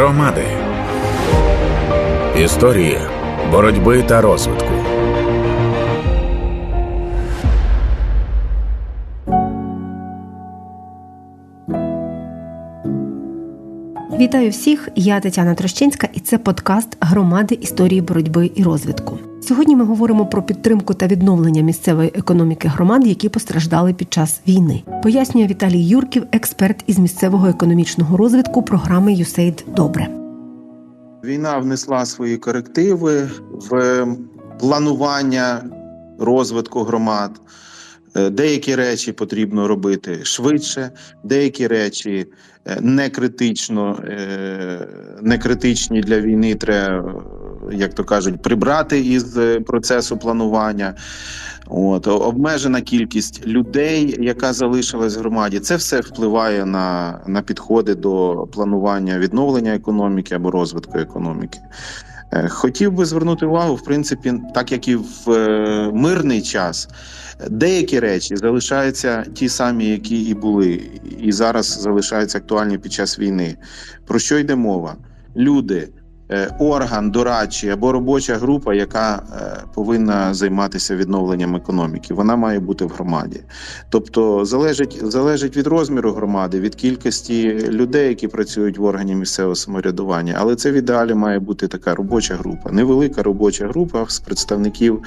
Громади. Історії боротьби та розвитку. Вітаю всіх! Я Тетяна Трощинська, і це подкаст Громади історії боротьби і розвитку. Сьогодні ми говоримо про підтримку та відновлення місцевої економіки громад, які постраждали під час війни. Пояснює Віталій Юрків, експерт із місцевого економічного розвитку програми «ЮСЕЙД Добре. Війна внесла свої корективи в планування розвитку громад. Е, Деякі речі потрібно робити швидше, деякі речі е, не критично, е, не критичні для війни. Треба, як то кажуть, прибрати із е, процесу планування. От обмежена кількість людей, яка залишилась в громаді, це все впливає на, на підходи до планування відновлення економіки або розвитку економіки. Е, Хотів би звернути увагу, в принципі, так як і в е, мирний час, деякі речі залишаються ті самі, які і були, і зараз залишаються актуальні під час війни. Про що йде мова? Люди, орган дорадчий або робоча група, яка е, повинна займатися відновленням економіки, вона має бути в громаді. Тобто залежить, залежить від розміру громади, від кількості людей, які працюють в органі місцевого самоврядування. Але це в ідеалі має бути така робоча група, невелика робоча група з представників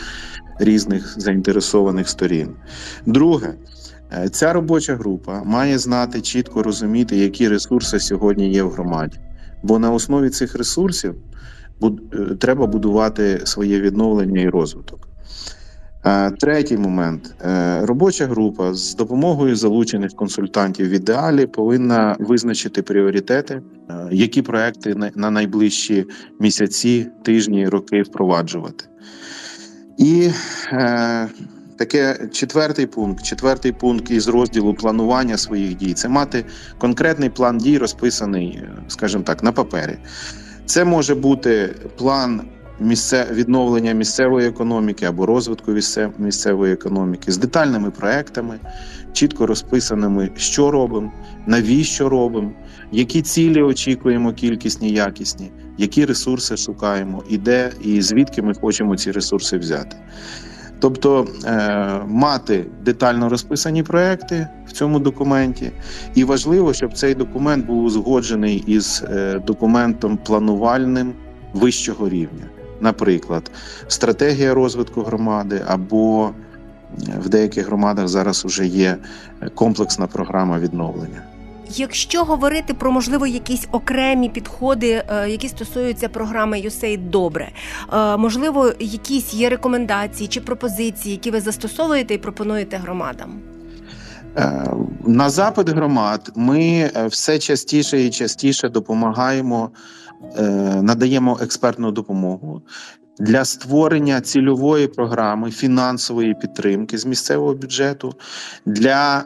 різних заінтересованих сторін. Друге. е, Ця робоча група має знати чітко розуміти, які ресурси сьогодні є в громаді. Бо на основі цих ресурсів е, треба будувати своє відновлення і розвиток. Е, Третій момент: Е, робоча група з допомогою залучених консультантів в ідеалі повинна визначити пріоритети, які проекти на- на найближчі місяці, тижні, роки впроваджувати. І таке четвертий пункт. Четвертий пункт із розділу планування своїх дій це мати конкретний план дій, розписаний, е, скажімо так, на папері. Це може бути план місце відновлення місцевої економіки або розвитку місце- місцевої економіки з детальними проектами, чітко розписаними, що робимо, навіщо робимо, які цілі очікуємо, кількісні, якісні, які ресурси шукаємо, і де і звідки ми хочемо ці ресурси взяти. Тобто е, мати детально розписані проекти в цьому документі, і важливо, щоб цей документ був узгоджений із е, документом планувальним вищого рівня. Наприклад, стратегія розвитку громади, або е, в деяких громадах зараз вже є комплексна програма відновлення. Якщо говорити про можливо якісь окремі підходи, е, які стосуються програми «USAID добре, е, можливо, якісь є рекомендації чи пропозиції, які ви застосовуєте і пропонуєте громадам? Е, На запит громад ми все частіше і частіше допомагаємо, надаємо експертну допомогу для створення цільової програми фінансової підтримки з місцевого бюджету для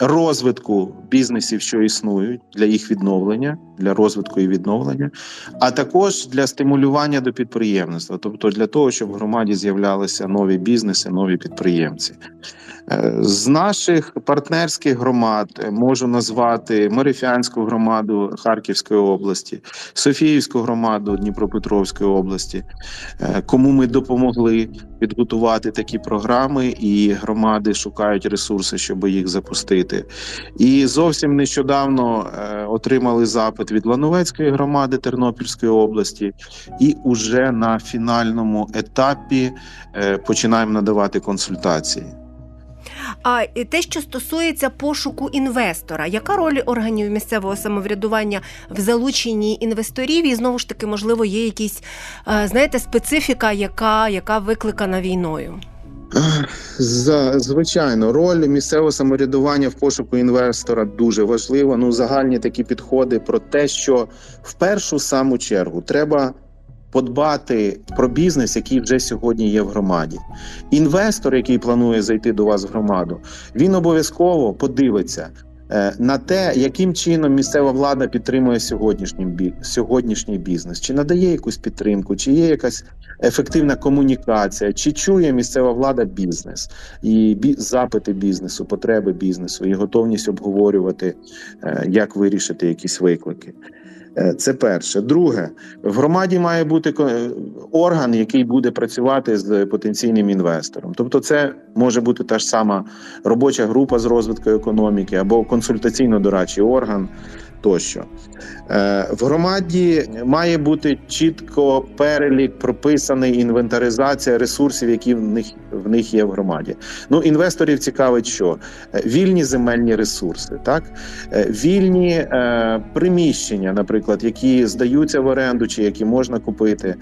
е, розвитку бізнесів, що існують, для їх відновлення, для розвитку і відновлення, а також для стимулювання до підприємництва, тобто для того, щоб в громаді з'являлися нові бізнеси, нові підприємці. Е, З наших партнерських громад е, можу назвати Марифянську громаду Харківської області, Софіївську громаду Дніпропетровської області, кому ми допомогли підготувати такі програми, і громади шукають ресурси, щоб їх запустити. І зовсім нещодавно е, отримали запит від Лановецької громади Тернопільської області, і уже на фінальному етапі е, починаємо надавати консультації. А те, що стосується пошуку інвестора, яка роль органів місцевого самоврядування в залученні інвесторів? І знову ж таки, можливо, є якісь е, знаєте, специфіка, яка, яка викликана війною? Звичайно, роль місцевого самоврядування в пошуку інвестора дуже важлива. Ну, загальні такі підходи про те, що в першу саму чергу треба подбати про бізнес, який вже сьогодні є в громаді. Інвестор, який планує зайти до вас в громаду, він обов'язково подивиться. е, На те, яким чином місцева влада підтримує сьогоднішній сьогоднішній бізнес, чи надає якусь підтримку, чи є якась ефективна комунікація, чи чує місцева влада бізнес і бі- запити бізнесу, потреби бізнесу і готовність обговорювати, е, як вирішити якісь виклики. Е, Це перше. Друге, в громаді має бути ко- орган, який буде працювати з потенційним інвестором. Тобто, це може бути та ж сама робоча група з розвитку економіки або консультаційно-дорадчий орган тощо. Е, В громаді має бути чітко перелік, прописаний інвентаризація ресурсів, які в них в них є в громаді. Ну, інвесторів цікавить, що Е, вільні земельні ресурси, так Е, вільні е, приміщення, наприклад, які здаються в оренду чи які можна купити.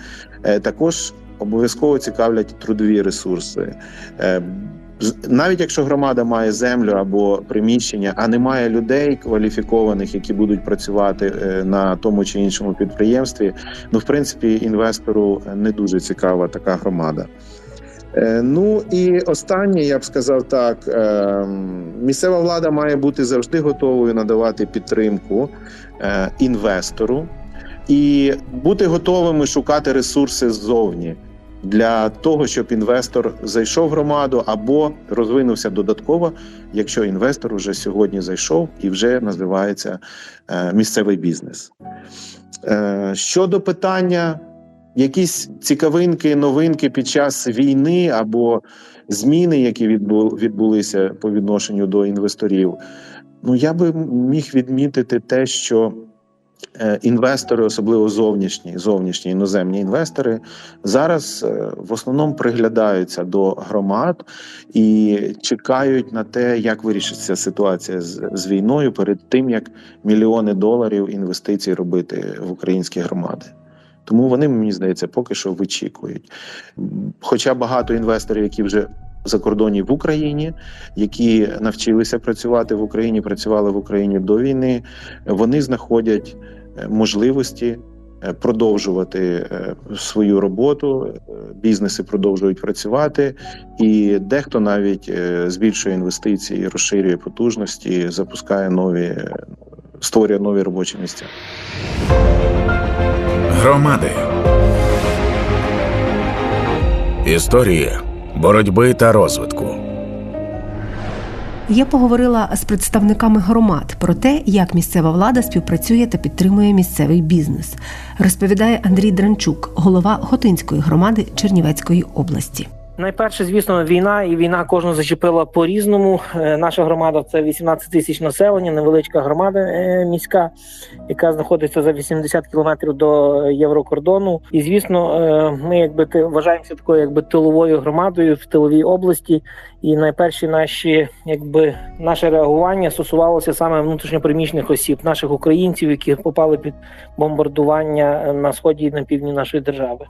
Е, також обов'язково цікавлять трудові ресурси. Е, навіть якщо громада має землю або приміщення, а немає людей кваліфікованих, які будуть працювати е, на тому чи іншому підприємстві, ну в принципі інвестору не дуже цікава така громада. Е, Ну і останнє, я б сказав так: е, місцева влада має бути завжди готовою надавати підтримку інвестору і бути готовими шукати ресурси ззовні для того, щоб інвестор зайшов в громаду або розвинувся додатково, якщо інвестор вже сьогодні зайшов і вже називається е, місцевий бізнес. Е, Щодо питання якісь цікавинки, новинки під час війни або зміни, які відбу- відбулися по відношенню до інвесторів. Ну я би міг відмітити те, що інвестори, особливо зовнішні, зовнішні іноземні інвестори, зараз е, в основному приглядаються до громад і чекають на те, як вирішиться ситуація з, з війною перед тим, як мільйони доларів інвестицій робити в українські громади. Тому вони, мені здається, поки що вичікують. Хоча багато інвесторів, які вже за кордоні в Україні, які навчилися працювати в Україні, працювали в Україні до війни, вони знаходять е, можливості е, продовжувати е, свою роботу. Бізнеси продовжують працювати, і дехто навіть збільшує інвестиції, розширює потужності, запускає нові, створює нові робочі місця. Громади. Історії боротьби та розвитку. Я поговорила з представниками громад про те, як місцева влада співпрацює та підтримує місцевий бізнес. Розповідає Андрій Дранчук, голова Хотинської громади Чернівецької області. Найперше, звісно, війна, і війна кожну зачепила по-різному. Е, Наша громада це 18 тисяч населення, невеличка громада е, міська, яка знаходиться за 80 кілометрів до єврокордону. І звісно, е, ми якби вважаємося такою, якби тиловою громадою в тиловій області. І найперші наші, якби наше реагування стосувалося саме внутрішньопереміщених осіб, наших українців, які попали під бомбардування е, на сході і на півдні нашої держави.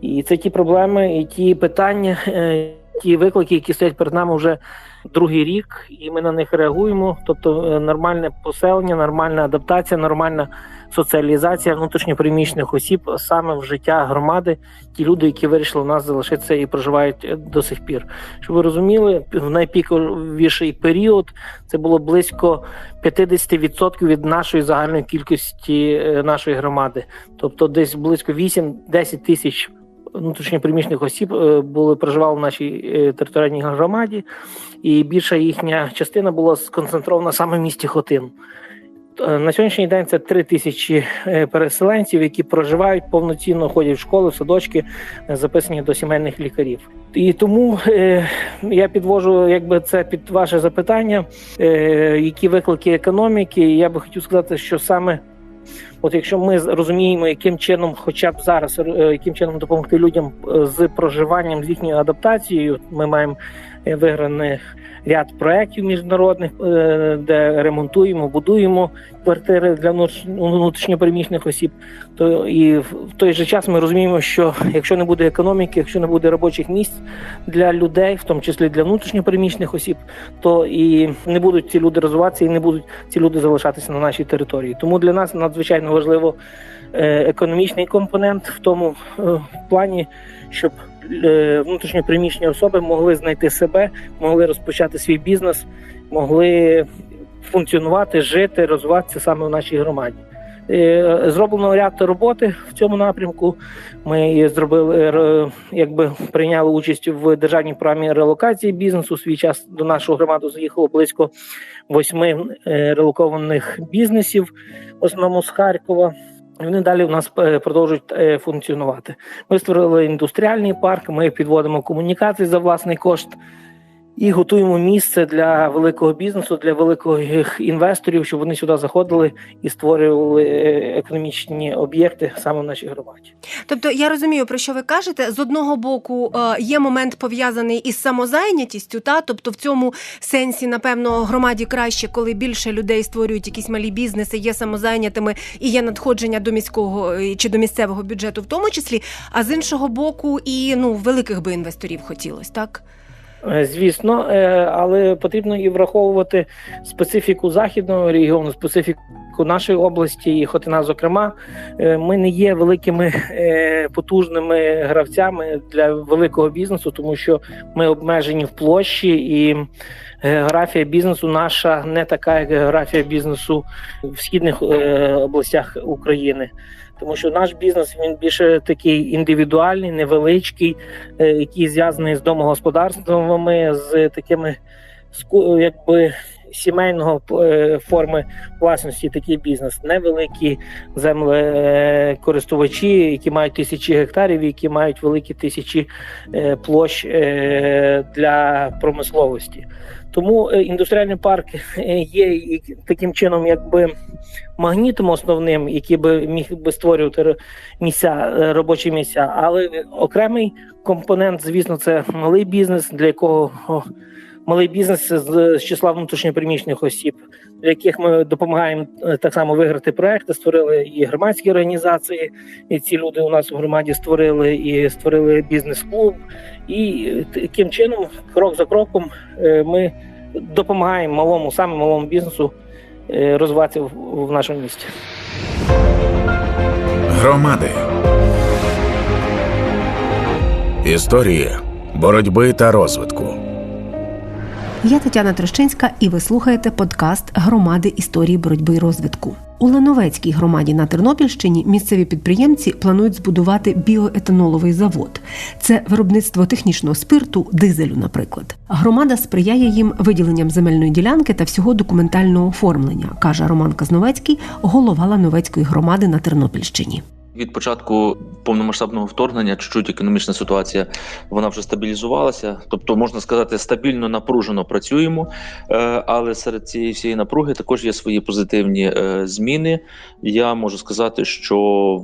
І це ті проблеми, і ті питання, е, ті виклики, які стоять перед нами вже другий рік, і ми на них реагуємо. Тобто е, нормальне поселення, нормальна адаптація, нормальна соціалізація внутрішньопереміщених осіб саме в життя громади, ті люди, які вирішили у нас залишитися і проживають е, до сих пір. Щоб ви розуміли, в найпіковіший період це було близько 50% від нашої загальної кількості нашої громади, тобто десь близько 8-10 тисяч внутрішньопереміщених осіб е, були проживали в нашій е, територіальній громаді, і більша їхня частина була сконцентрована саме в місті Хотин. Е, На сьогоднішній день це три тисячі переселенців, які проживають повноцінно, ходять в школи, в садочки, записані до сімейних лікарів. І тому я підвожу, якби це під ваше запитання, які виклики економіки. Я би хотів сказати, що саме От якщо ми розуміємо, яким чином, хоча б зараз, е, яким чином допомогти людям е, з проживанням, з їхньою адаптацією, ми маємо е, виграних ряд проєктів міжнародних, де ремонтуємо, будуємо квартири для внутріш- внутрішньопереміщених осіб. То і в в той же час ми розуміємо, що якщо не буде економіки, якщо не буде робочих місць для людей, в тому числі для внутрішньопереміщених осіб, то і не будуть ці люди розвиватися, і не будуть ці люди залишатися на нашій території. Тому для нас надзвичайно важливо е, економічний компонент в тому е, плані, щоб е, внутрішньопереміщені особи могли знайти себе, могли розпочати свій бізнес, могли функціонувати, жити, розвиватися саме в нашій громаді. Е, Зроблено ряд роботи в цьому напрямку. Ми зробили якби прийняли участь в державній програмі релокації бізнесу. Свій час до нашого громаду заїхало близько восьми е, релокованих бізнесів, в основному з Харкова. Вони далі у нас е, продовжують е, функціонувати. Ми створили індустріальний парк, ми підводимо комунікації за власний кошт і готуємо місце для великого бізнесу, для великих інвесторів, щоб вони сюди заходили і створювали е, економічні об'єкти саме в нашій громаді. Тобто я розумію, про що ви кажете. З одного боку е, є момент пов'язаний із самозайнятістю, та тобто в цьому сенсі, напевно, громаді краще, коли більше людей створюють якісь малі бізнеси, є самозайнятими і є надходження до міського е, чи до місцевого бюджету, в тому числі. А з іншого боку, і ну великих би інвесторів хотілося, так. Е, Звісно, е, але потрібно і враховувати специфіку західного регіону, специфіку нашої області, і Хотина, зокрема, Е, ми не є великими потужними гравцями для великого бізнесу, тому що ми обмежені в площі, і географія бізнесу наша не така, як географія бізнесу в східних областях України. Тому що наш бізнес він більше такий індивідуальний, невеличкий, е, який зв'язаний з домогосподарствами, з такими якби сімейного е, форми власності. Такий бізнес, невеликі землекористувачі, які мають тисячі гектарів, які мають великі тисячі е, площ е, для промисловості. Тому індустріальний парк є таким чином, якби магнітом основним, який би міг би створювати місця, робочі місця. Але окремий компонент, звісно, це малий бізнес, для якого малий бізнес з, числа внутрішньопереміщених осіб, для яких ми допомагаємо е, так само виграти проекти, створили і громадські організації. І ці люди у нас у громаді створили і створили бізнес-клуб. І е, таким чином, крок за кроком, е, ми допомагаємо малому, саме малому бізнесу розвиватися в нашому місті. Громади. Історії боротьби та розвитку. Я Тетяна Трощинська, і ви слухаєте подкаст Громади історії боротьби і розвитку. У Лановецькій громаді на Тернопільщині місцеві підприємці планують збудувати біоетаноловий завод. Це виробництво технічного спирту, дизелю, наприклад. Громада сприяє їм виділенням земельної ділянки та всього документального оформлення, каже Роман Казновецький, голова Лановецької громади на Тернопільщині. Від початку повномасштабного вторгнення чуть-чуть економічна ситуація вона вже стабілізувалася. Тобто, можна сказати, стабільно напружено працюємо. Е, Але серед цієї всієї напруги також є свої позитивні е, зміни. Я можу сказати, що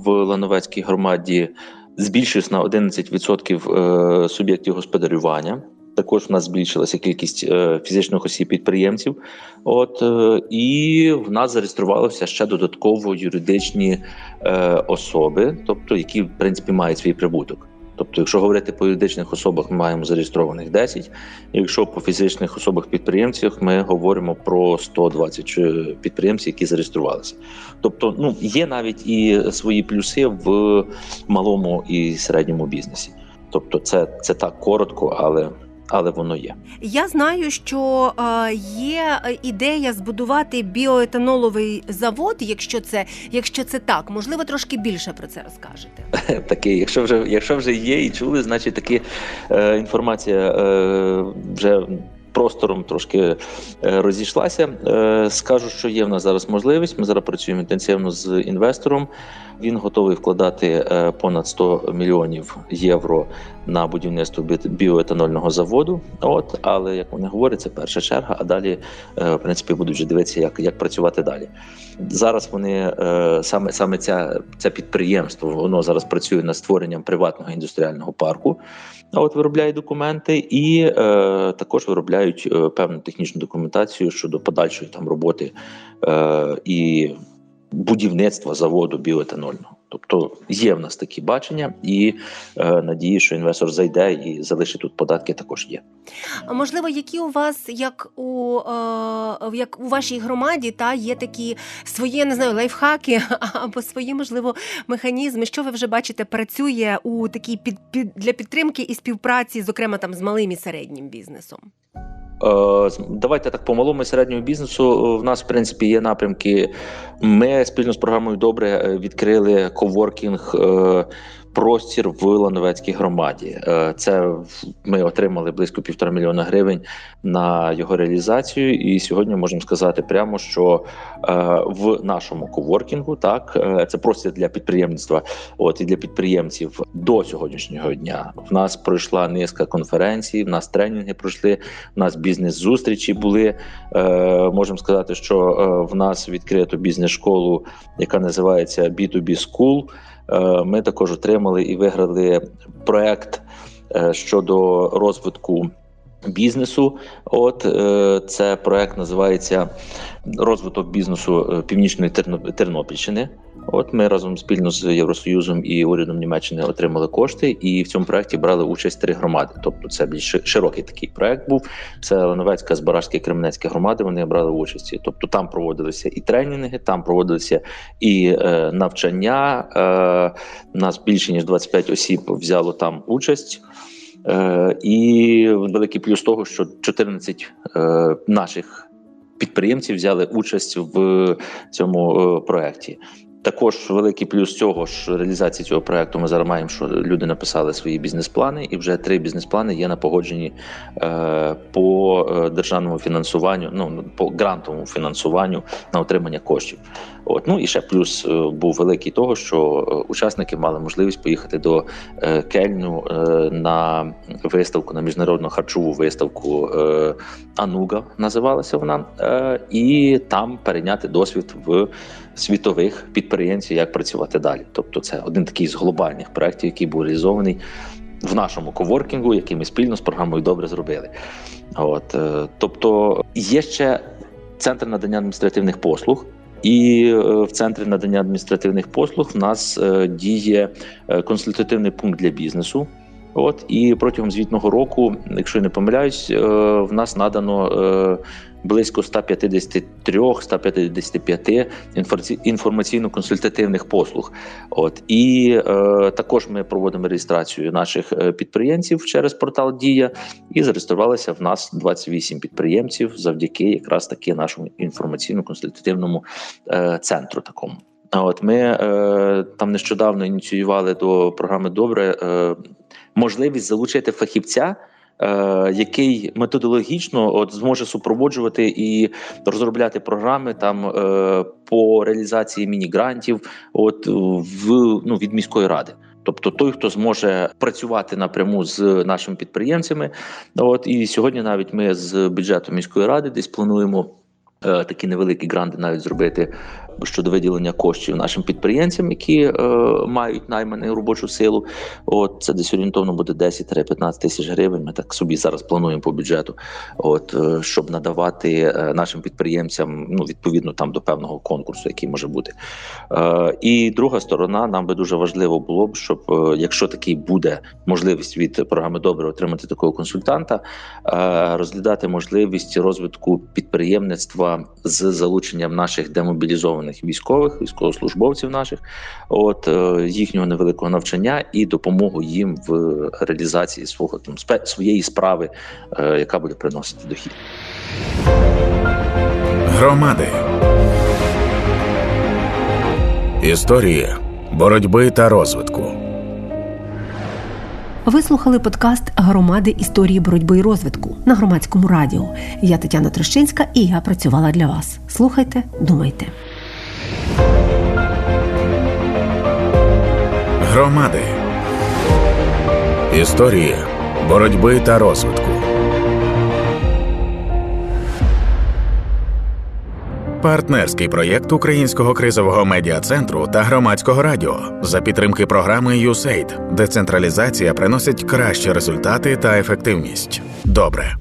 в Лановецькій громаді збільшився на 11% е, суб'єктів господарювання. Також в нас збільшилася кількість е, фізичних осіб підприємців. От е, і в нас зареєструвалося ще додатково юридичні е, особи, тобто які в принципі мають свій прибуток. Тобто, якщо говорити по юридичних особах, ми маємо зареєстрованих 10, Якщо по фізичних особах підприємцях, ми говоримо про 120 чи- підприємців, які зареєструвалися. Тобто, ну є навіть і свої плюси в малому і середньому бізнесі. Тобто, це, це так коротко, але, але воно є. Я знаю, що е, є е, ідея збудувати біоетаноловий завод, якщо це, якщо це так, можливо, трошки більше про це розкажете. Такий, якщо вже якщо вже є і чули, значить таки е, інформація е, вже простором трошки е, розійшлася. Скажу, що є в нас зараз можливість. Ми зараз працюємо інтенсивно з інвестором. Він готовий вкладати е, понад 100 мільйонів євро на будівництво бі- біоетанольного заводу. От, але як вони говорять, це перша черга, а далі е, в принципі будуть вже дивитися, як, як працювати далі. Зараз вони е, саме саме ця, це підприємство, воно зараз працює над створенням приватного індустріального парку. От виробляє документи і е, також виробляють певну технічну документацію щодо подальшої там роботи е, і будівництва заводу біоетанольного. Тобто є в нас такі бачення, і е, надії, що інвестор зайде і залишить тут податки, також є. А можливо, які у вас, як у, е, як у вашій громаді, та є такі свої, не знаю, лайфхаки або свої, можливо, механізми, що ви вже бачите, працює у такій під, під для підтримки і співпраці, зокрема там з малим і середнім бізнесом. Е, Давайте так по малому і середньому бізнесу. е, В нас в принципі є напрямки. Ми спільно з програмою добре е, відкрили коворкінг простір в Лановецькій громаді. Е, Це ми отримали близько півтора мільйона гривень на його реалізацію. І сьогодні можемо сказати прямо, що е, в нашому коворкінгу так е, це простір для підприємництва. От і для підприємців до сьогоднішнього дня. В нас пройшла низка конференцій, в нас тренінги пройшли, в нас бізнес-зустрічі були. Можемо сказати, що в нас відкрито бізнес-школу, яка називається B2B School. Е, Ми також отримали і виграли проект е, щодо розвитку бізнесу. От е, це проект називається розвиток бізнесу північної Тернопільщини. От ми разом спільно з Євросоюзом і урядом Німеччини отримали кошти, і в цьому проекті брали участь три громади. Тобто, це більш широкий такий проект був. Це Леновецька, Збаражська і Кременецька громади. Вони брали участь. Тобто там проводилися і тренінги, там проводилися і е, навчання. Е, нас більше ніж 25 осіб взяло там участь. Е, і великий плюс того, що 14 е, наших підприємців взяли участь в цьому е, проєкті. Також великий плюс цього ж реалізації цього проекту. Ми зараз маємо, що люди написали свої бізнес-плани, і вже три бізнес-плани є на погодженні е, по е, державному фінансуванню, ну по грантовому фінансуванню на отримання коштів. От ну і ще плюс е, був великий того, що учасники мали можливість поїхати до Кельну е, на виставку на міжнародну харчову виставку Ануга називалася вона, і там перейняти досвід в світових підприємців, як працювати далі. Тобто, це один такий з глобальних проєктів, який був реалізований в нашому коворкінгу, який ми спільно з програмою добре зробили. От е, тобто є ще центр надання адміністративних послуг. І е, в центрі надання адміністративних послуг в нас е, діє консультативний пункт для бізнесу. От і протягом звітного року, якщо я не помиляюсь, е, в нас надано е, близько 153-155 інформаці- інформаційно-консультативних послуг. От і е, також ми проводимо реєстрацію наших підприємців через портал Дія, і зареєструвалися в нас 28 підприємців завдяки якраз таки нашому інформаційно-консультативному центру. Такому. От ми там нещодавно ініціювали до програми Добре можливість залучити фахівця. е, Який методологічно от зможе супроводжувати і розробляти програми там е, по реалізації міні-грантів, от в ну від міської ради. Тобто той, хто зможе працювати напряму з нашими підприємцями, от і сьогодні навіть ми з бюджету міської ради десь плануємо е, такі невеликі гранти навіть зробити щодо виділення коштів нашим підприємцям, які е, мають найману робочу силу. От це десь орієнтовно буде 10-15 тисяч гривень. Ми так собі зараз плануємо по бюджету, от е, щоб надавати е, нашим підприємцям ну відповідно там до певного конкурсу, який може бути. Е, і друга сторона, нам би дуже важливо було б, щоб е, якщо такий буде можливість від програми добре отримати такого консультанта, е, розглядати можливість розвитку підприємництва з залученням наших демобілізованих військових, військовослужбовців наших, от е, їхнього невеликого навчання і допомогу їм в реалізації свого там спе- своєї справи, е, яка буде приносити дохід. Громади. Історії боротьби та розвитку. Ви слухали подкаст Громади історії боротьби і розвитку на громадському радіо. Я Тетяна Трощинська і я працювала для вас. Слухайте, думайте. Громади. Історії боротьби та розвитку. Партнерський проєкт Українського кризового медіа центру та громадського радіо за підтримки програми USAID. Децентралізація приносить кращі результати та ефективність. Добре.